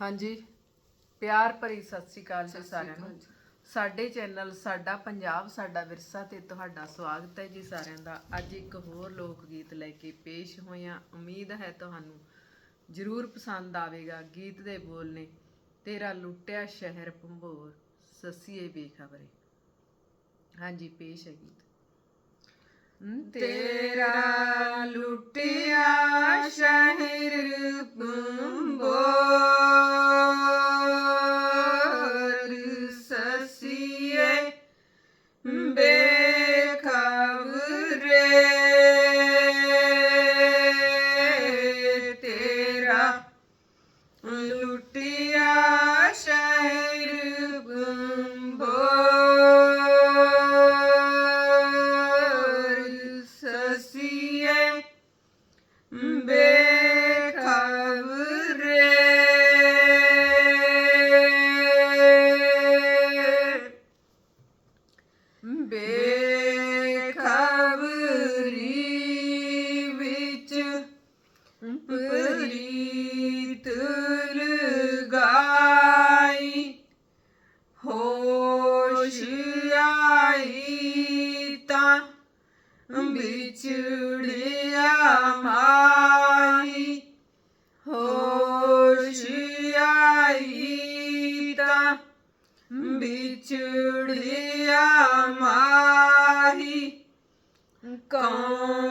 ਹਾਂਜੀ। ਪਿਆਰ ਭਰੀ ਸਤਿ ਸ੍ਰੀ ਅਕਾਲ ਜੀ ਸਾਰਿਆਂ ਨੂੰ। ਸਾਡੇ ਚੈਨਲ ਸਾਡਾ ਪੰਜਾਬ ਸਾਡਾ ਵਿਰਸਾ ਤੇ ਤੁਹਾਡਾ ਸਵਾਗਤ ਹੈ ਜੀ ਸਾਰਿਆਂ ਦਾ। ਅੱਜ ਇੱਕ ਹੋਰ ਲੋਕ ਗੀਤ ਲੈ ਕੇ ਪੇਸ਼ ਹੋਇਆ ਉਮੀਦ ਹੈ ਤੁਹਾਨੂੰ ਜ਼ਰੂਰ ਪਸੰਦ ਆਵੇਗਾ। ਗੀਤ ਦੇ ਬੋਲ ਨੇ ਤੇਰਾ ਲੁੱਟਿਆ ਸ਼ਹਿਰ ਭੰਬੋਰ ਸੱਸੀਏ ਬੇਖਬਰੇ। ਹਾਂਜੀ ਪੇਸ਼ ਹੈ ਗੀਤ। ਤੇਰਾ ਬੇਖਬਰੇ ਤੇਰਾ ਲੁੱਟਿਆ ਸ਼ਹਿਰ ਭੰਬੋਰ ਸਸੀਏ ਬੇਖਬਰੇ ਬੇਖਬਰੀ ਹੋਸ਼ ਆਈ ਤਾਂ ਵਿਛੜਿਆ ਮਾਈ ਹੋਸ਼ ਆਈ ਤਾਂ ਵਿਛੜਿਆ ਮਾਹੀ। ਕੌਣ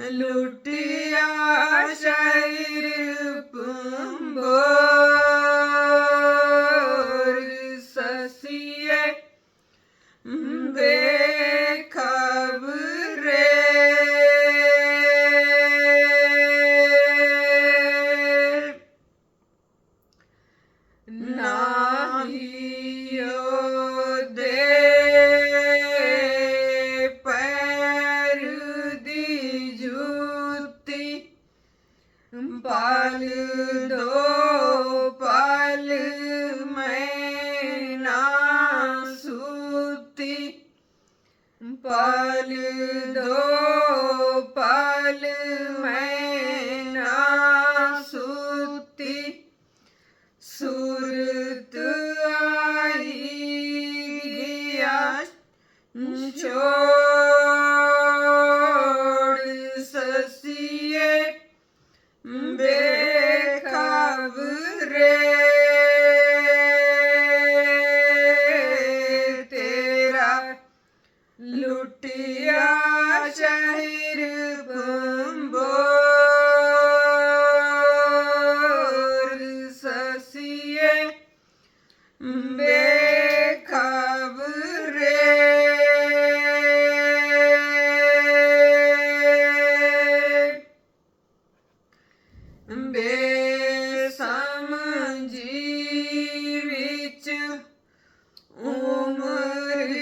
ਲੁੱਟਿਆ ਸ਼ਹਿਰ ਭੰਬੋਰ। ਸਸੀਏ ਬੇਖਬਰੇ பழுதோ ਬੇਸਮਝੀ ਵਿੱਚ ਉਮਰ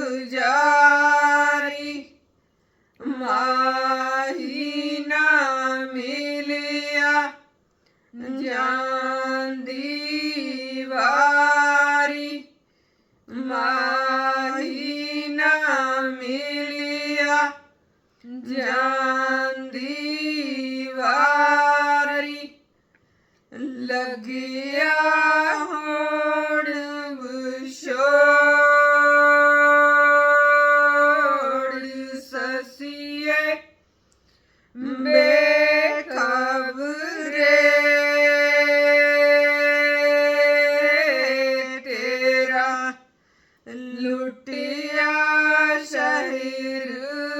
ਗੁਜ਼ਾਰੀ ਮਾਹੀ ਨਾ ਮਿਲਿਆ ਜਾਂਦੀ ਵਾਰੀ ਮਾਹੀ ਨਾ ਮਿਲਿਆ ਜਾਂਦੀ ਲੱਗਿਆ ਹੋੜ ਵਿਛੋੜ ਸਸੀਏ ਬੇਖਬਰੇ ਤੇਰਾ ਲੁੱਟਿਆ ਸ਼ਹਿਰ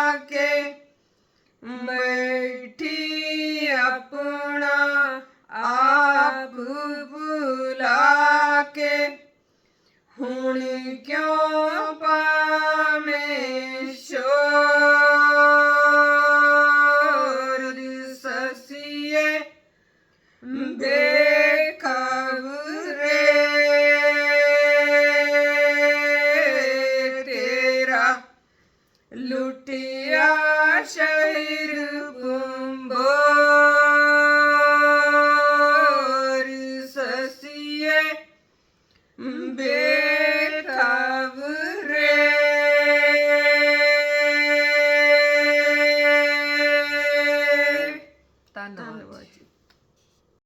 ਬੈਠੀ ਆਪਣਾ ਆਪ ਬੁਲਾ ਕੇ ਹੁਣ ਕਿਉਂ ਪਾ Hum, be